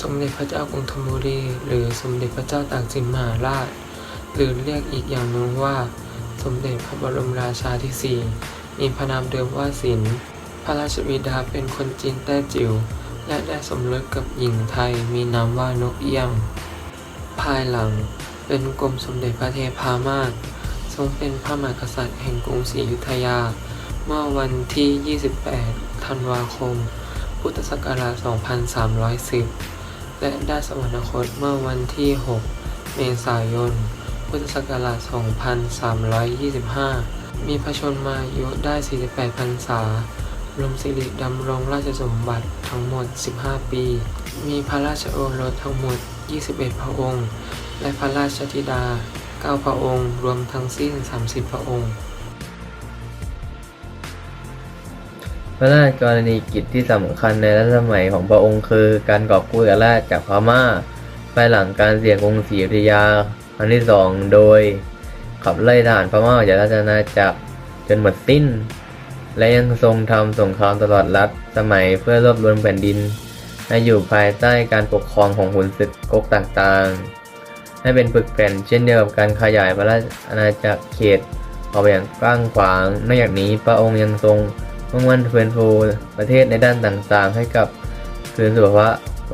สมเด็จพระเจ้ากรุงธนบุรี หรือสมเด็จพระเจ้าตากสินมหาราช หรือเรียกอีกอย่างหนึ่งว่า สมเด็จพระบรมราชาที่สี่มีพระนามเดิมว่าสินพระราชบิดาเป็นคนจีนแต้จิ๋วและได้สมรสกับหญิงไทยมีนามว่านกเอี้ยง ภายหลังเป็นกรมสมเด็จพระเทพามาศทรงเป็นพระมหากษัตริย์แห่งกรุงศรีอยุธยา เมื่อวันที่ 28 ธันวาคม พุทธศักราช 2310 และได้สวรรคตเมื่อวันที่ 6 เมษายน พุทธศักราช 2325 มีพระชนมายุได้ 48 พรรษารวมสิริดำรงราชสมบัติทั้งหมด 15 ปี มีพระราชโอรสทั้งหมด 21 พระองค์ และพระราชธิดา 9 พระองค์ รวมทั้งสิ้น 30 พระองค์ พระราชกรณียกิจที่สำคัญในรัชสมัยของพระองค์คือ การกอบกู้เอกราชจากพม่าภายหลังการเสียกรุงศรีอยุธยาครั้งที่สองโดย ขับไล่ทหารพม่าออกจากราชอาณาจักรจนหมดสิ้น และยังทรงทำสงครามตลอดรัชสมัยเพื่อรวบรวมแผ่นดิน ให้อยู่ภายใต้การปกครองของขุนศึกก๊กต่างๆ ให้เป็นปึกแผ่นเช่นเดียวกับการขยายพระราชอาณาจักรเขตออกไปอย่างกว้างขวางนอกจากนี้พระองค์ยังทรง มุ่งมั่นฟื้นฟูประเทศในด้านต่างๆ ให้กับคืนสู่ภาวะ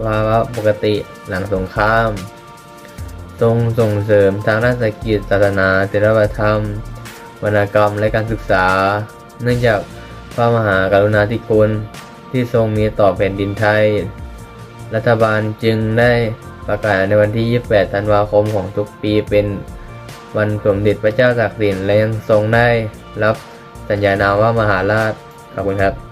ภาวะปกติหลังสงคราม ทรงส่งเสริมทางด้านเศรษฐกิจศาสนาศิลปธรรม วรรณกรรมและการศึกษา เนื่องจากพระมหากรุณาธิคุณที่ทรงมีต่อแผ่นดินไทย รัฐบาลจึงได้ประกาศในวันที่ 28 ธันวาคมของทุกปีเป็นวันสมเด็จพระเจ้าตากสินและยังทรงได้รับสัญญานามว่ามหาราช ขอบคุณครับ